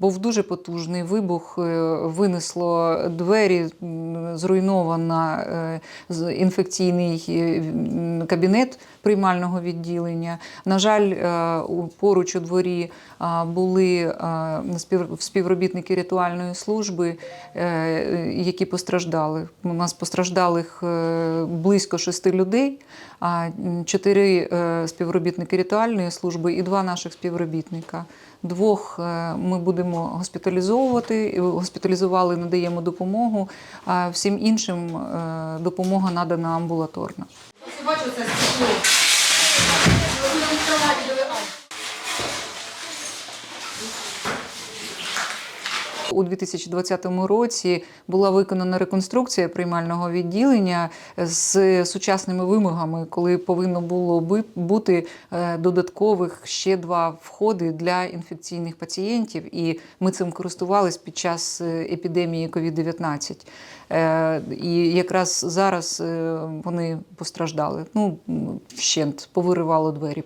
Був дуже потужний вибух, е, винесло двері, зруйновано е, інфекційний е, кабінет приймального відділення. На жаль, поруч у дворі були співробітники ритуальної служби, які постраждали. У нас постраждалих близько шести людей, чотири співробітники ритуальної служби і два наших співробітника. Двох ми будемо госпіталізовувати, госпіталізували, надаємо допомогу, а всім іншим е, допомога надана амбулаторно. Бачу це стекло. Будемо відкривати, диви, а. У 2020 році була виконана реконструкція приймального відділення з сучасними вимогами, коли повинно було би- бути е, додаткових ще два входи для інфекційних пацієнтів, і ми цим користувались під час е, епідемії COVID-19. Е, І якраз зараз вони постраждали. Ну, вщент, повиривало двері